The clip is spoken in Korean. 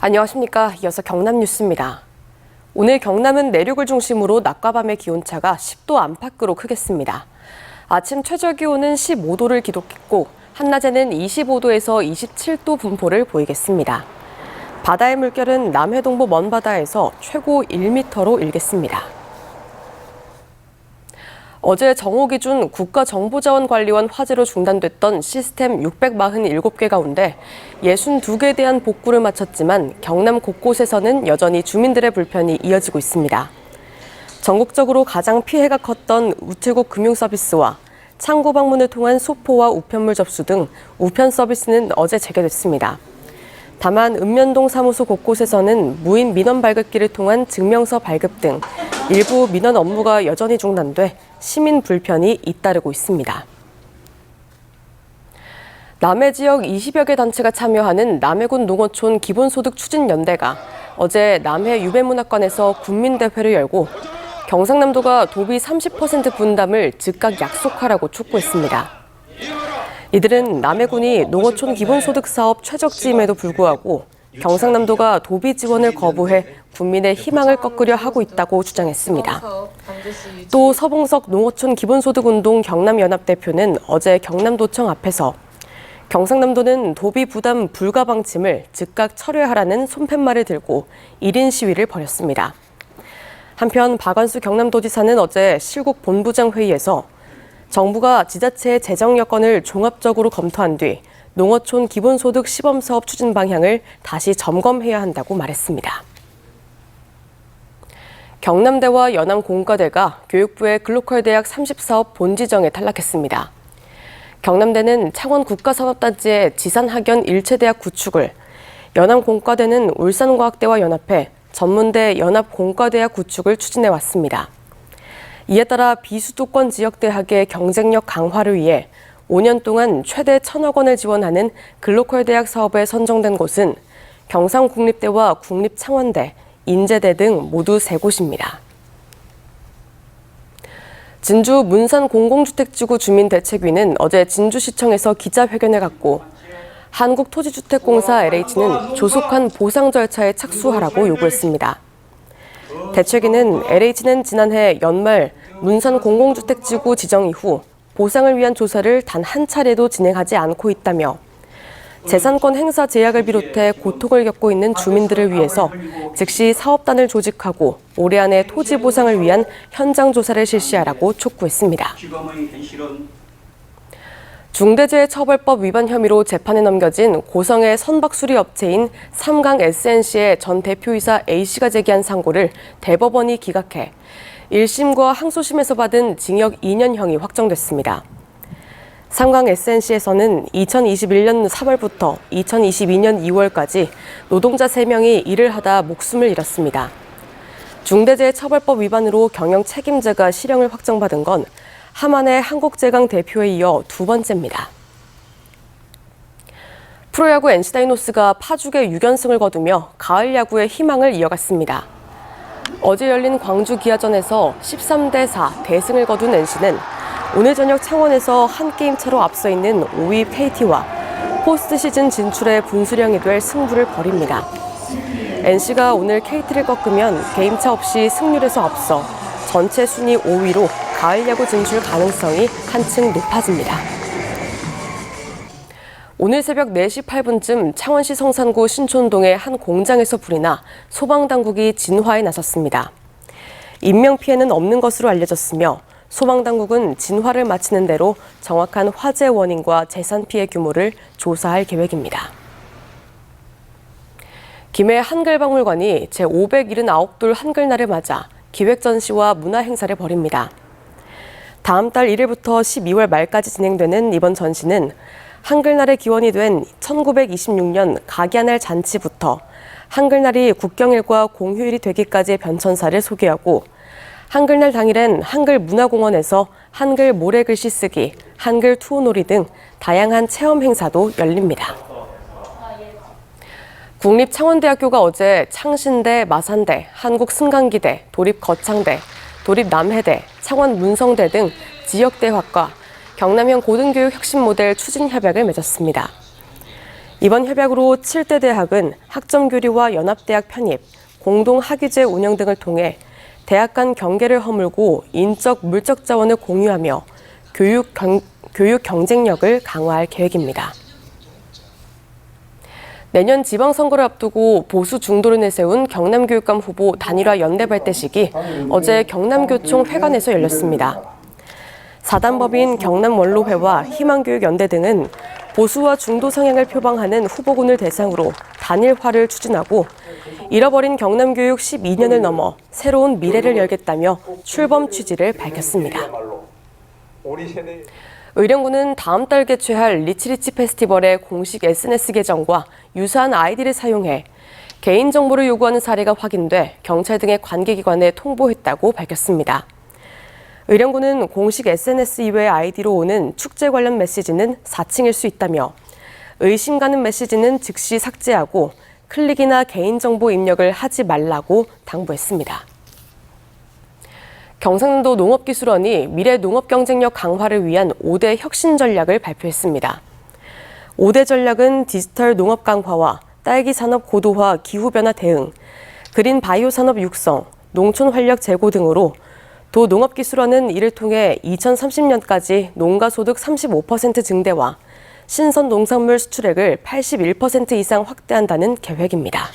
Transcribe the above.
안녕하십니까. 이어서 경남 뉴스입니다. 오늘 경남은 내륙을 중심으로 낮과 밤의 기온차가 10도 안팎으로 크겠습니다. 아침 최저 기온은 15도를 기록했고 한낮에는 25도에서 27도 분포를 보이겠습니다. 바다의 물결은 남해동부 먼바다에서 최고 1m로 일겠습니다. 어제 정오 기준 국가정보자원관리원 화재로 중단됐던 시스템 647개 가운데 62개에 대한 복구를 마쳤지만 경남 곳곳에서는 여전히 주민들의 불편이 이어지고 있습니다. 전국적으로 가장 피해가 컸던 우체국 금융서비스와 창고 방문을 통한 소포와 우편물 접수 등 우편 서비스는 어제 재개됐습니다. 다만 읍면동 사무소 곳곳에서는 무인 민원 발급기를 통한 증명서 발급 등 일부 민원 업무가 여전히 중단돼 시민 불편이 잇따르고 있습니다. 남해 지역 20여 개 단체가 참여하는 남해군 농어촌 기본소득 추진연대가 어제 남해 유배문학관에서 군민대회를 열고 경상남도가 도비 30% 분담을 즉각 약속하라고 촉구했습니다. 이들은 남해군이 농어촌 기본소득 사업 최적지임에도 불구하고 경상남도가 도비 지원을 거부해 국민의 희망을 꺾으려 하고 있다고 주장했습니다. 또 서봉석 농어촌 기본소득운동 경남연합 대표는 어제 경남도청 앞에서 경상남도는 도비 부담 불가 방침을 즉각 철회하라는 손팻말을 들고 1인 시위를 벌였습니다. 한편 박완수 경남도지사는 어제 실국 본부장 회의에서 정부가 지자체의 재정 여건을 종합적으로 검토한 뒤 농어촌 기본소득 시범 사업 추진 방향을 다시 점검해야 한다고 말했습니다. 경남대와 연암공과대가 교육부의 글로컬 대학 30사업 본지정에 탈락했습니다. 경남대는 창원 국가산업단지의 지산학연 일체대학 구축을, 연암공과대는 울산과학대와 연합해 전문대 연합공과대학 구축을 추진해 왔습니다. 이에 따라 비수도권 지역 대학의 경쟁력 강화를 위해 5년 동안 최대 천억 원을 지원하는 글로컬 대학 사업에 선정된 곳은 경상국립대와 국립창원대, 인제대 등 모두 세 곳입니다. 진주 문산 공공주택지구 주민대책위는 어제 진주시청에서 기자회견을 갖고 한국토지주택공사 LH는 조속한 보상 절차에 착수하라고 요구했습니다. 대책위는 LH는 지난해 연말 문산 공공주택지구 지정 이후 보상을 위한 조사를 단 한 차례도 진행하지 않고 있다며 재산권 행사 제약을 비롯해 고통을 겪고 있는 주민들을 위해서 즉시 사업단을 조직하고 올해 안에 토지 보상을 위한 현장 조사를 실시하라고 촉구했습니다. 중대재해처벌법 위반 혐의로 재판에 넘겨진 고성의 선박수리 업체인 삼강 SNC의 전 대표이사 A씨가 제기한 상고를 대법원이 기각해 1심과 항소심에서 받은 징역 2년형이 확정됐습니다. 삼강 SNC에서는 2021년 3월부터 2022년 2월까지 노동자 3명이 일을 하다 목숨을 잃었습니다. 중대재해처벌법 위반으로 경영 책임자가 실형을 확정받은 건 하만의 한국제강 대표에 이어 두 번째입니다. 프로야구 NC 다이노스가 파죽의 6연승을 거두며 가을 야구의 희망을 이어갔습니다. 어제 열린 광주 기아전에서 13대 4 대승을 거둔 NC는 오늘 저녁 창원에서 한 게임 차로 앞서 있는 5위 KT와 포스트 시즌 진출에 분수령이 될 승부를 벌입니다. NC가 오늘 KT를 꺾으면 게임차 없이 승률에서 앞서 전체 순위 5위로 가을 야구 진출 가능성이 한층 높아집니다. 오늘 새벽 4시 8분쯤 창원시 성산구 신촌동의 한 공장에서 불이 나 소방당국이 진화에 나섰습니다. 인명피해는 없는 것으로 알려졌으며 소방당국은 진화를 마치는 대로 정확한 화재 원인과 재산 피해 규모를 조사할 계획입니다. 김해 한글박물관이 제579돌 한글날을 맞아 기획전시와 문화행사를 벌입니다. 다음 달 1일부터 12월 말까지 진행되는 이번 전시는 한글날의 기원이 된 1926년 각야날 잔치부터 한글날이 국경일과 공휴일이 되기까지의 변천사를 소개하고 한글날 당일엔 한글 문화공원에서 한글 모래글씨 쓰기, 한글 투어놀이 등 다양한 체험 행사도 열립니다. 국립창원대학교가 어제 창신대, 마산대, 한국승강기대, 도립거창대, 도립 남해대, 창원 문성대 등 지역 대학과 경남형 고등교육 혁신 모델 추진 협약을 맺었습니다. 이번 협약으로 7대 대학은 학점 교류와 연합대학 편입, 공동 학위제 운영 등을 통해 대학 간 경계를 허물고 인적 물적 자원을 공유하며 교육, 경, 교육 경쟁력을 강화할 계획입니다. 내년 지방선거를 앞두고 보수 중도를 내세운 경남교육감 후보 단일화 연대 발대식이 어제 경남교총 회관에서 열렸습니다. 사단법인 경남원로회와 희망교육연대 등은 보수와 중도 성향을 표방하는 후보군을 대상으로 단일화를 추진하고 잃어버린 경남교육 12년을 넘어 새로운 미래를 열겠다며 출범 취지를 밝혔습니다. 의령군은 다음 달 개최할 리치리치 페스티벌의 공식 SNS 계정과 유사한 아이디를 사용해 개인정보를 요구하는 사례가 확인돼 경찰 등의 관계기관에 통보했다고 밝혔습니다. 의령군은 공식 SNS 이외의 아이디로 오는 축제 관련 메시지는 사칭일 수 있다며 의심 가는 메시지는 즉시 삭제하고 클릭이나 개인정보 입력을 하지 말라고 당부했습니다. 경상도 농업기술원이 미래 농업 경쟁력 강화를 위한 5대 혁신 전략을 발표했습니다. 5대 전략은 디지털 농업 강화와 딸기 산업 고도화 기후 변화 대응, 그린 바이오 산업 육성, 농촌 활력 제고 등으로 도 농업기술원은 이를 통해 2030년까지 농가 소득 35% 증대와 신선 농산물 수출액을 81% 이상 확대한다는 계획입니다.